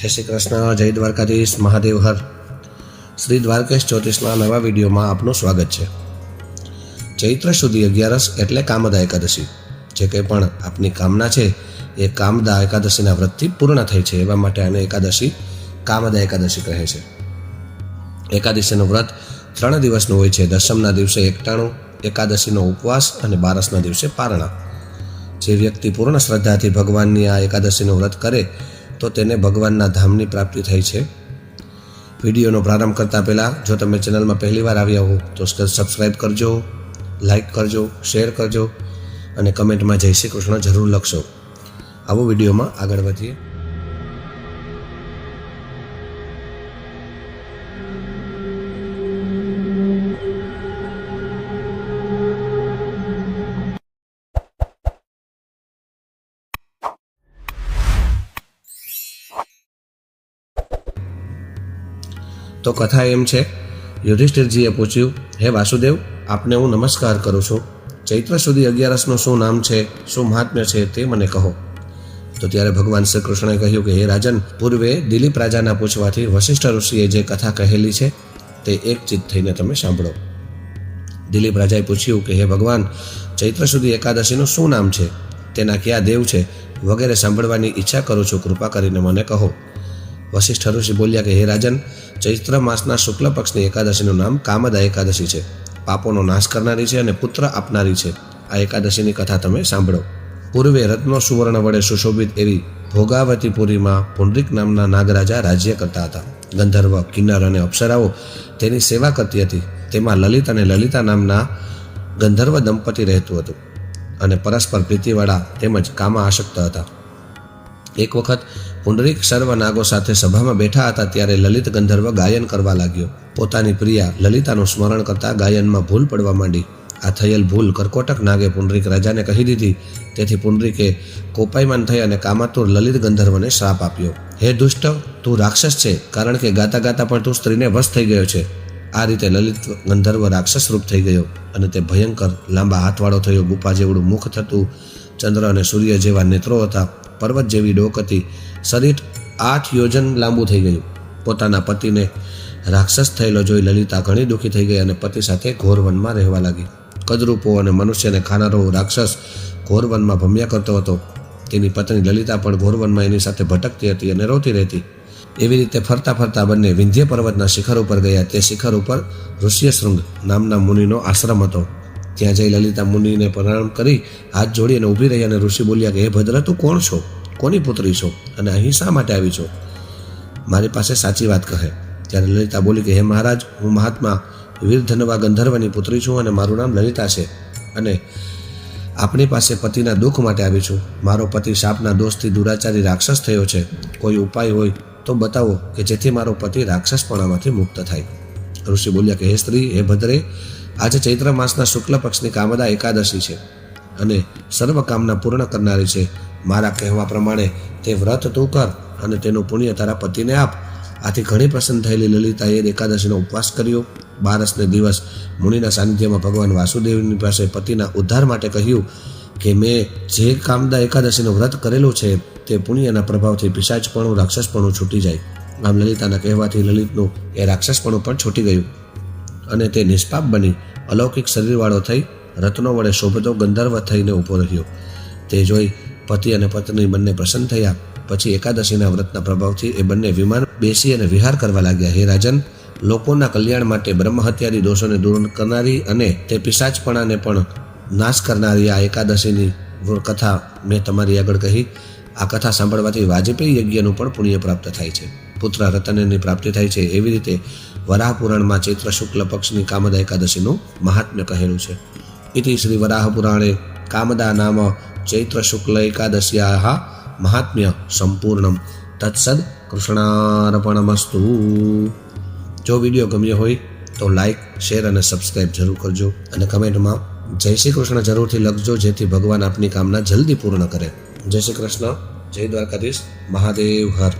જય શ્રી કૃષ્ણ, જય દ્વારકાધીશ, મહાદેવ હર. શ્રી દ્વારકેશ જ્યોતિષના નવા વિડીયોમાં આપનું સ્વાગત છે. ચૈત્ર સુધી અગિયારસ એટલે કામદા એકાદશી. જે કંઈ પણ આપની કામના છે, એ કામદા એકાદશીના વ્રતથી પૂર્ણ થઈ છે, એવા માટે આને એકાદશી કામદા એકાદશી કહે છે. એકાદશીનું વ્રત ત્રણ દિવસનું હોય છે, દસમના દિવસે એકટાણું, એકાદશીનો ઉપવાસ અને બારસના દિવસે પારણા. જે વ્યક્તિ પૂર્ણ શ્રદ્ધાથી ભગવાનની આ એકાદશીનું વ્રત કરે તો તેને ભગવાનના ધામની પ્રાપ્તિ થઈ છે. વિડીયોનો પ્રારંભ કરતાં પહેલાં, જો તમે ચેનલમાં પહેલીવાર આવ્યા હો, તો સબસ્ક્રાઈબ કરજો લાઈક કરજો શેર કરજો, અને કમેન્ટમાં જય શ્રી કૃષ્ણ જરૂર લખશો. આવો વિડીયોમાં આગળ વધીએ. તો કથા એમ છે. યુધિષ્ઠિરજીએ પૂછ્યું, હે વાસુદેવ, આપને હું નમસ્કાર કરું છું. ચૈત્ર સુધી અગિયારસનું શું નામ છે, શું મહાત્મ્ય છે તે મને કહો. તો ત્યારે ભગવાન શ્રી કૃષ્ણએ કહ્યું કે, હે રાજન, પૂર્વે દિલીપ રાજાના પૂછવાથી વશિષ્ઠ ઋષિએ જે કથા કહેલી છે, તે એક ચિત્ત થઈને તમે સાંભળો. દિલીપ રાજાએ પૂછ્યું કે, હે ભગવાન, ચૈત્ર સુધી એકાદશીનું શું નામ છે? તેના કયા દેવ છે? વગેરે સાંભળવાની ઈચ્છા કરું છું, કૃપા કરીને મને કહો. વશિષ્ઠ ઋષિ બોલ્યા કે, હે રાજન ચૈત્ર માસના શુક્લ પક્ષની એકાદશીનું નામ કામદા એકાદશી છે. પાપોનો નાશ કરનારી છે અને પુત્ર આપનારી છે. આ એકાદશીની કથા તમે સાંભળો. પૂર્વે રત્નો સુવર્ણ વડે સુશોભિત એવી ભોગાવતીપુરીમાં પુંડરીક નામના નાગરાજા રાજ્ય કરતા હતા. ગંધર્વ, કિન્નર અને અપ્સરાઓ તેની સેવા કરતી હતી. તેમાં લલિત અને લલિતા નામના ગંધર્વ દંપતી રહેતું હતું. અને પરસ્પર પ્રીતિવાળા તેમજ કામા આશક્ત હતા. એક વખત પુંડરીક સર્વ નાગો સાથે સભામાં બેઠા હતા ત્યારે લલિત ગંધર્વ ગાયન કરવા લાગ્યો. પોતાની પ્રિયા લલિતાનું સ્મરણ કરતા ગાયનમાં ભૂલ પડવા માંડી. આ થયેલ ભૂલ કરકોટક નાગે પુંડરીક રાજાને કહી દીધી. તેથી પુંડરીકે કોપાયમાન થઈ અને કામાતુર લલિત ગંધર્વને શ્રાપ આપ્યો. હે દુષ્ટ, તું રાક્ષસ છે, કારણ કે ગાતા ગાતા પણ તું સ્ત્રીને વશ થઈ ગયો છે. આ રીતે લલિત ગંધર્વ રાક્ષસ રૂપ થઈ ગયો અને તે ભયંકર લાંબા હાથવાળો થયો. ગુફા જેવડું મુખ થતું ચંદ્ર અને સૂર્ય જેવા નેત્રો હતા. પર્વત જેવી ડોક હતી. શરીર આઠ યોજન લાંબુ થઈ ગયું. પોતાના પતિને રાક્ષસ થયેલો જોઈ લલિતા ઘણી દુઃખી થઈ ગઈ અને પતિ સાથે ઘોરવનમાં રહેવા લાગી. કદરૂપો અને મનુષ્યને ખાનારો રાક્ષસ ઘોરવનમાં ભમ્યા કરતો હતો. તેની પત્ની લલિતા પણ ઘોરવનમાં એની સાથે ભટકતી હતી અને રોતી રહેતી. એવી રીતે ફરતા ફરતા બંને વિંધ્ય પર્વતના શિખર ઉપર ગયા. તે શિખર ઉપર ઋષ્યશૃંગ નામના મુનિનો આશ્રમ હતો. ત્યાં જઈ લલિતા મુનિને પ્રણામ કરી હાથ જોડી અને ઊભી રહી અને ઋષિ બોલ્યા કે, હે ભદ્ર, તું કોણ છો? કોની પુત્રી છો? અને અહીં શા માટે આવી છો? મારી પાસે સાચી વાત કહે. ત્યારે લલિતા બોલી કે, હે મહારાજ, હું મહાત્મા વીર ધનવા ગંધર્વની પુત્રી છું અને મારું નામ લલિતા છે અને આપણી પાસે પતિના દુઃખ માટે આવી છું. મારો પતિ શાપના દોષથી દુરાચારી રાક્ષસ થયો છે. કોઈ ઉપાય હોય તો બતાવો કે જેથી મારો પતિ રાક્ષસપણામાંથી મુક્ત થાય. ઋષિ બોલ્યા કે, હે સ્ત્રી, હે ભદ્રે આજે ચૈત્ર માસના શુક્લ પક્ષની કામદા એકાદશી છે અને સર્વ કામના પૂર્ણ કરનારી છે. મારા કહેવા પ્રમાણે તે વ્રત તું કર અને તેનું પુણ્ય તારા પતિને આપ. આથી ઘણી પ્રસન્ન થયેલી લલિતાએ એકાદશીનો ઉપવાસ કર્યો. બારસને દિવસ મુનિના સાનિધ્યમાં ભગવાન વાસુદેવની પાસે પતિના ઉદ્ધાર માટે કહ્યું કે મેં જે કામદા એકાદશીનું વ્રત કરેલું છે તે પુણ્યના પ્રભાવથી પિશાચપણું, રાક્ષસપણું છૂટી જાય. આમ લલિતાના કહેવાથી લલિતનું એ રાક્ષસપણું પણ છૂટી ગયું અને તે નિષ્પાપ બની અલૌકિક શરીરવાળો થઈ, રત્નો વડે શોભતો ગંધર્વ થઈને ઊભો રહ્યો. તે જોઈ પતિ અને પત્ની બંને પ્રસન્ન થયા. પછી એકાદશીના વ્રતના પ્રભાવથી એ બંને વિમાન બેસી અને વિહાર કરવા લાગ્યા. હે રાજન, લોકોના કલ્યાણ માટે બ્રહ્મહત્યારી દોષોને દૂર કરનારી અને તે પિશાચપણાને પણ નાશ કરનારી આ એકાદશીની કથા મેં તમારી આગળ કહી. આ કથા સાંભળવાથી વાજપેયી યજ્ઞનું પણ પુણ્ય પ્રાપ્ત થાય છે. પુત્ર રતનની પ્રાપ્તિ થાય છે. એવી રીતે વરાહ પુરાણમાં ચૈત્ર શુક્લ પક્ષની કામદા એકાદશીનું મહાત્મ્ય કહેલું છે. ઇતિ શ્રી વરાહપુરાણે કામદા નામ ચૈત્ર શુક્લ એકાદશ્યા મહાત્મ્ય સંપૂર્ણમ. તત્સદ કૃષ્ણાર્પણમસ્તુ. જો વીડિયો ગમ્યો હોય તો લાઇક શેર અને સબસ્ક્રાઈબ જરૂર કરજો અને કમેન્ટમાં જય શ્રી કૃષ્ણ જરૂરથી લખજો જેથી ભગવાન આપની કામના જલ્દી પૂર્ણ કરે. જય શ્રી કૃષ્ણ. જય દ્વારકાધીશ. મહાદેવ હર.